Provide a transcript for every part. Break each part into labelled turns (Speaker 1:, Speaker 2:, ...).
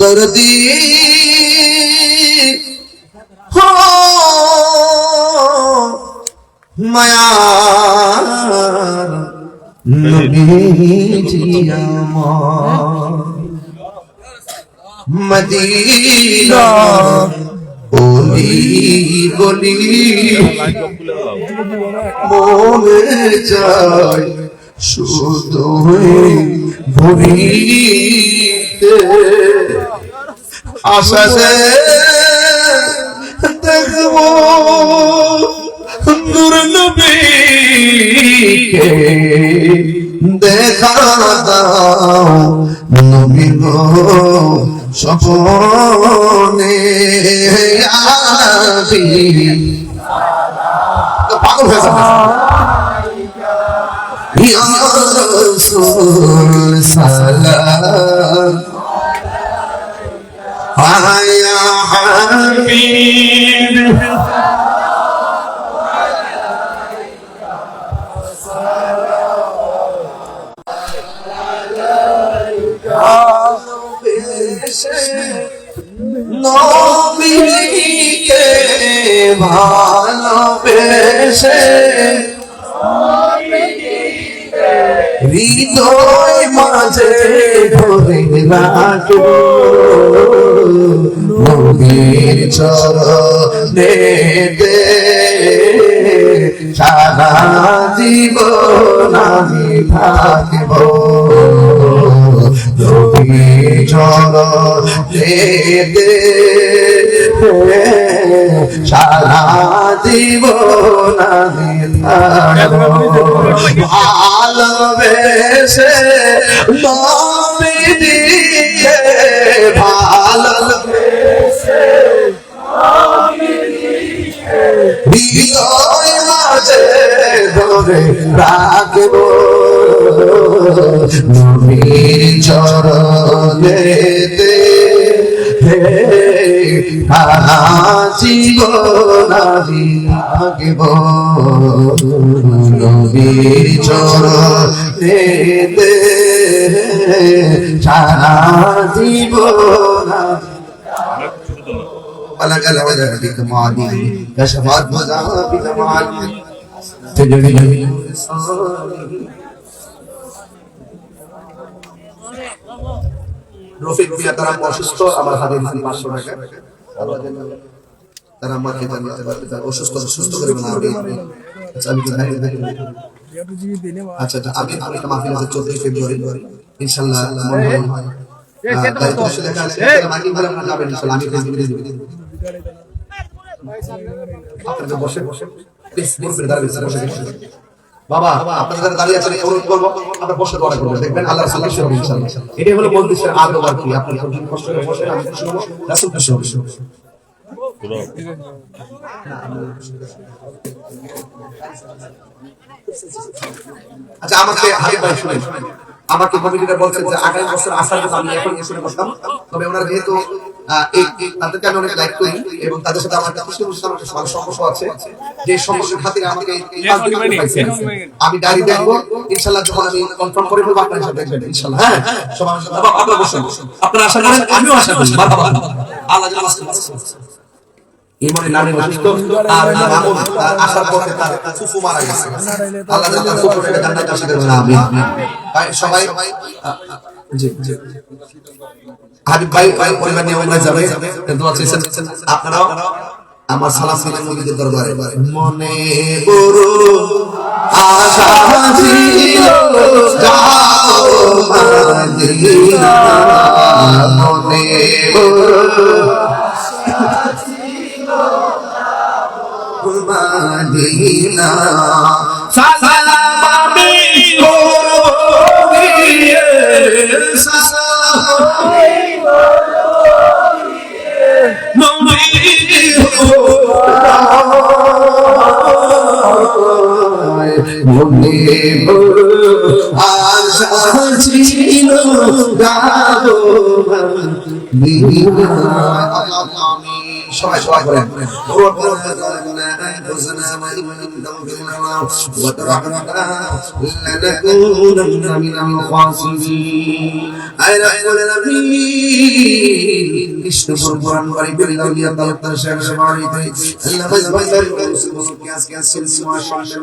Speaker 1: দর্দি হো মায়া নবীজি আমার মদিনা। বলি বলি মনে চাই শুধু ভুলিতে আশাসে দেখব নূর নবীকে। দেখা দাও নবী গো সপনে আসি পাগল হয়ে যাবে। ইয়া রাসূল সালাম। নবীকে ভালোবেসে হৃদয় মাঝে ধরে রাখো নবীর চরণে দে সারা জীবন আমি থাকব। নবীর চরণে দে সারা জীবন আমি থাকব। ভালোবেসে নবীকে ভালোবেসে হৃদয় মাঝে ধরে রাখব নবীর চরণেতে সারা জীবন আমি থাকব নবীর চরণেতে সারা জীবন আমি بلغ العذر بكماله كشفت مذاهب بكماله আসতে যদি অসুস্থ আমার হাতে দিচ্ছেন তারা আমাকে অসুস্থ সুস্থ করে না আচ্ছা, আমি আচ্ছা, আচ্ছা আমি আমি একটা মাহফিল আছে চোদ্দই ফেব্রুয়ারি। ইনশাল্লাহ বসে? বসে আচ্ছা আমাকে কমিটিটা বলছেন যে আগামী বছর আসার জন্য আমি এখন শুনে বসতাম তবে ওনারা যেহেতু তাদেরকে আমি অনেক করি এবং তাদের সাথে আমার অনুষ্ঠান সম্পর্ক আছে। যে সম্পর্কের খাতিরে আমাকে। আমি ডায়েরি দেখব। ইনশাল্লাহ যখন আমি কনফার্ম করে ফেলব আপনার সাথে দেখবেন ইনশাল্লাহ। হ্যাঁ সবাই আমার সাথে- আপনারা বসুন। আপনারা আশা করেন আমিও আশা করি। আল্লাহ যেন আজকে নামে অসুস্থ আর আর তার আসার পথে তার ফুফু মারা গেছে। আল্লাহ তার ফুফুটাকে জান্নাতে আসিয়ে দেবেন আমিন সবাই আ, আ, জি জি। হাবিব ভাই ভাই পরিবার নিয়ে ওমরায় যাবে। দোয়া চেয়েছেন। আপনারাও আমার সালাম সালাম নবীদের দরবারে। মনে বড় আশা ছিল যাও মদিনা। মনে মদিনা। মনে আশা ছিল গাবো আমি সবাই সবাই করেন কৃষ্ণপুর পুরাণ বাড়ি বেরিয়ে গিয়া তালুকদার সাহেব বাড়িতে আল্লাহ ভাই ভাই তার বসে গ্যাস গ্যাস সিলসিলা সংসার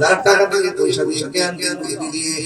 Speaker 1: দার টাকা টাকা পয়সা দিয়ে জ্ঞান জ্ঞান দিয়ে